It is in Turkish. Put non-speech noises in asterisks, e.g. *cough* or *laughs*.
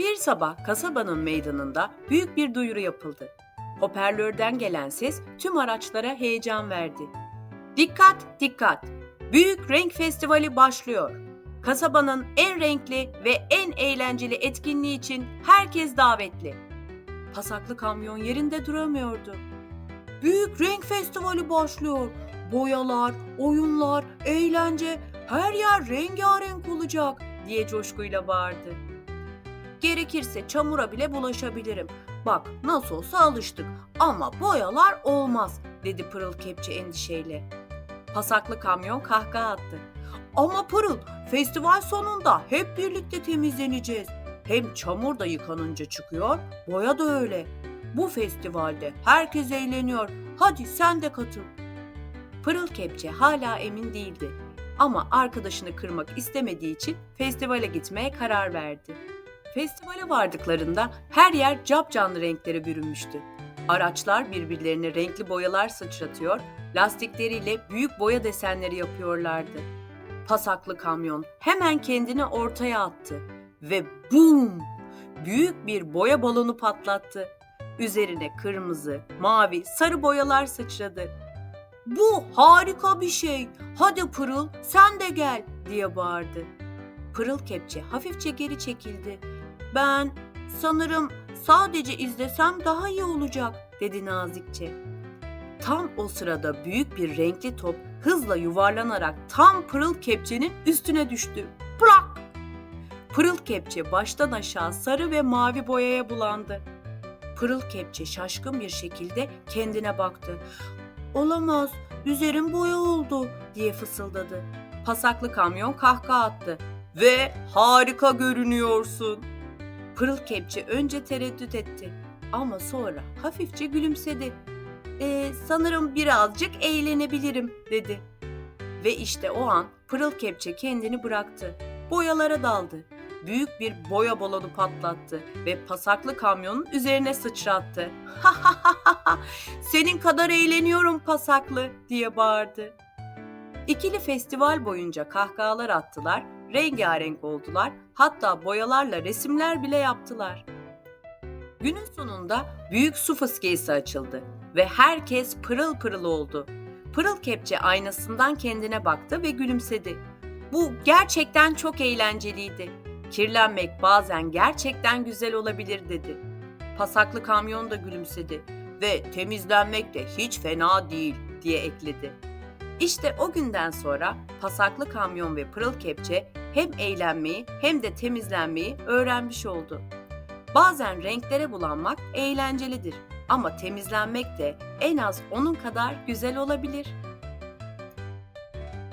Bir sabah kasabanın meydanında büyük bir duyuru yapıldı. Hoparlörden gelen ses tüm araçlara heyecan verdi. Dikkat, dikkat! Büyük Renk Festivali başlıyor. Kasabanın en renkli ve en eğlenceli etkinliği için herkes davetli. Pasaklı kamyon yerinde duramıyordu. Büyük Renk Festivali başlıyor. Boyalar, oyunlar, eğlence, her yer rengarenk olacak diye coşkuyla bağırdı. Gerekirse çamura bile bulaşabilirim. Bak nasıl olsa alıştık ama boyalar olmaz dedi Pırıl Kepçe endişeyle. Pasaklı kamyon kahkaha attı. Ama Pırıl festival sonunda hep birlikte temizleneceğiz. Hem çamur da yıkanınca çıkıyor, boya da öyle. Bu festivalde herkes eğleniyor. Hadi sen de katıl. Pırıl Kepçe hala emin değildi. Ama arkadaşını kırmak istemediği için festivale gitmeye karar verdi. Festivale vardıklarında her yer capcanlı renklere bürünmüştü. Araçlar birbirlerine renkli boyalar sıçratıyor, lastikleriyle büyük boya desenleri yapıyorlardı. Pasaklı kamyon hemen kendini ortaya attı ve bum! Büyük bir boya balonu patlattı. Üzerine kırmızı, mavi, sarı boyalar sıçradı. Bu harika bir şey. Hadi Pırıl sen de gel diye bağırdı. Pırıl kepçe hafifçe geri çekildi. Ben sanırım sadece izlesem daha iyi olacak dedi nazikçe. Tam o sırada büyük bir renkli top hızla yuvarlanarak tam Pırıl kepçenin üstüne düştü. Prak! Pırıl kepçe baştan aşağı sarı ve mavi boyaya bulandı. Pırıl kepçe şaşkın bir şekilde kendine baktı. Olamaz, üzerim boya oldu diye fısıldadı. Pasaklı kamyon kahkaha attı. Ve harika görünüyorsun. Pırıl kepçe önce tereddüt etti ama sonra hafifçe gülümsedi. "Ee, sanırım birazcık eğlenebilirim dedi. Ve işte o an pırıl kepçe kendini bıraktı. Boyalara daldı. Büyük bir boya balonu patlattı ve pasaklı kamyonun üzerine sıçrattı. Ha! *laughs* Senin kadar eğleniyorum pasaklı diye bağırdı. İkili festival boyunca kahkahalar attılar, rengarenk oldular, hatta boyalarla resimler bile yaptılar. Günün sonunda büyük su fıskiyesi açıldı ve herkes pırıl pırıl oldu. Pırıl kepçe aynasından kendine baktı ve gülümsedi. Bu gerçekten çok eğlenceliydi. Kirlenmek bazen gerçekten güzel olabilir dedi. Pasaklı kamyon da gülümsedi ve temizlenmek de hiç fena değil diye ekledi. İşte o günden sonra pasaklı kamyon ve pırıl kepçe hem eğlenmeyi hem de temizlenmeyi öğrenmiş oldu. Bazen renklere bulanmak eğlencelidir ama temizlenmek de en az onun kadar güzel olabilir.